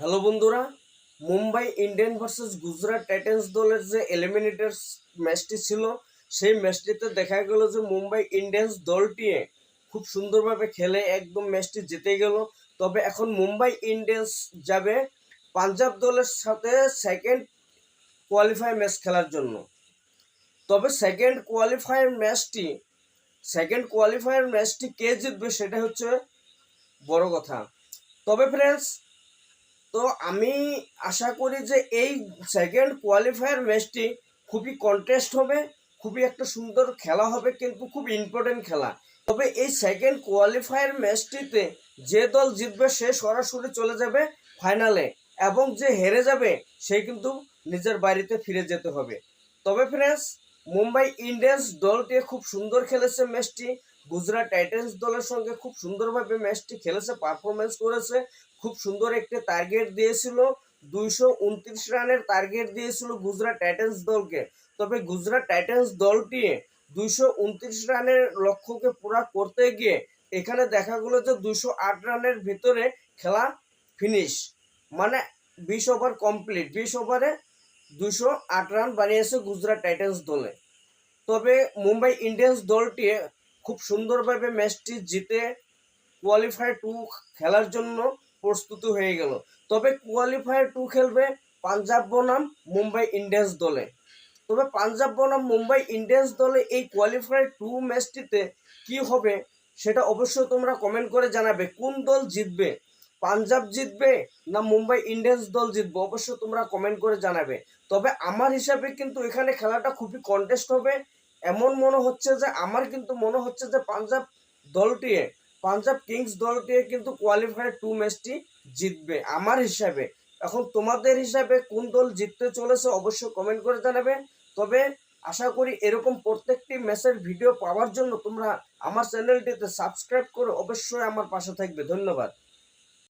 Hello বন্ধুরা, Mumbai Indian versus Gujarat Titans দলের যে এলিমিনেটর ম্যাচটি ছিল, সেই ম্যাচটিতে দেখা গেল যে মুম্বাই ইন্ডিয়ান্স দলটি খুব সুন্দরভাবে খেলে, একদম ম্যাচটি জিতে গেল। তবে এখন মুম্বাই ইন্ডিয়ান্স যাবে পাঞ্জাব দলের সাথে সেকেন্ড কোয়ালিফাই ম্যাচ খেলার জন্য। তবে সেকেন্ড কোয়ালিফায়ার ম্যাচটি সেকেন্ড কোয়ালিফায়ার ম্যাচটি কে জিতবে সেটা হচ্ছে বড় কথা। তবে ফ্রেন্ডস তো আমি আশা করি যে এই সেকেন্ড কোয়ালিফায়ার ম্যাচটি খুবই কন্টেস্ট হবে, খুবই একটা সুন্দর খেলা হবে, কিন্তু খুব ইম্পর্টেন্ট খেলা। তবে এই সেকেন্ড কোয়ালিফায়ার ম্যাচটিতে যে দল জিতবে সে সরাসরি চলে যাবে ফাইনালে এবং যে হেরে যাবে, সে কিন্তু নিজের বাড়িতে ফিরে যেতে হবে। তবে ফ্রেন্ডস মুম্বাই ইন্ডিয়ান্স দলটি খুব সুন্দর খেলেছে ম্যাচটি গুজরাট টাইটান্স দলের সঙ্গে খুব সুন্দরভাবে ম্যাচটি খেলেছে পারফরমেন্স করেছে। খুব সুন্দর একটি টার্গেট দিয়েছিল, দুইশো উনত্রিশ রানের টার্গেট দিয়েছিল গুজরাট টাইটান্স দলকে। তবে গুজরাট টাইটান্স দলটি দুইশো উনত্রিশ রানের লক্ষ্যকে পুরা করতে গিয়ে এখানে দেখা গেলো যে দুইশো আট রানের ভিতরে খেলা ফিনিশ মানে বিশ ওভার কমপ্লিট বিশ ওভারে দুশো আট রান বানিয়েছে গুজরাট টাইটান্স দলে। তবে মুম্বাই ইন্ডিয়ান্স দলটি খুব সুন্দরভাবে ম্যাচটি জিতে কোয়ালিফায়ার টু খেলার জন্য প্রস্তুতি হয়ে গেল। তবে কোয়ালিফায়ার টু খেলবে পাঞ্জাব বনাম মুম্বাই ইন্ডিয়ান্স দলে। তবে পাঞ্জাব বনাম মুম্বাই ইন্ডিয়ান্স দলে এই কোয়ালিফায়ার টু ম্যাচটিতে কি হবে সেটা অবশ্যই তোমরা কমেন্ট করে জানাবে। কোন দল জিতবে? পাঞ্জাব জিতবে না মুম্বাই ইন্ডিয়ান্স দল জিতবে অবশ্যই তোমরা কমেন্ট করে জানাবে। তবে আমার হিসাবে কিন্তু এখানে খেলাটা খুবই কন্টেস্ট হবে। এমন মনে হচ্ছে যে, আমার কিন্তু মনে হচ্ছে যে, পাঞ্জাব দলটি, পাঞ্জাব কিংস দলটি কিন্তু কোয়ালিফায়ার টু ম্যাচটি জিতবে, আমার হিসাবে। এখন তোমাদের হিসাবে কোন দল জিততে চলেছে অবশ্যই কমেন্ট করে জানাবে। তবে আশা করি এরকম প্রত্যেকটি ম্যাচের ভিডিও পাওয়ার জন্য তোমরা আমার চ্যানেলটিতে সাবস্ক্রাইব করে অবশ্যই আমার পাশে থাকবে। ধন্যবাদ।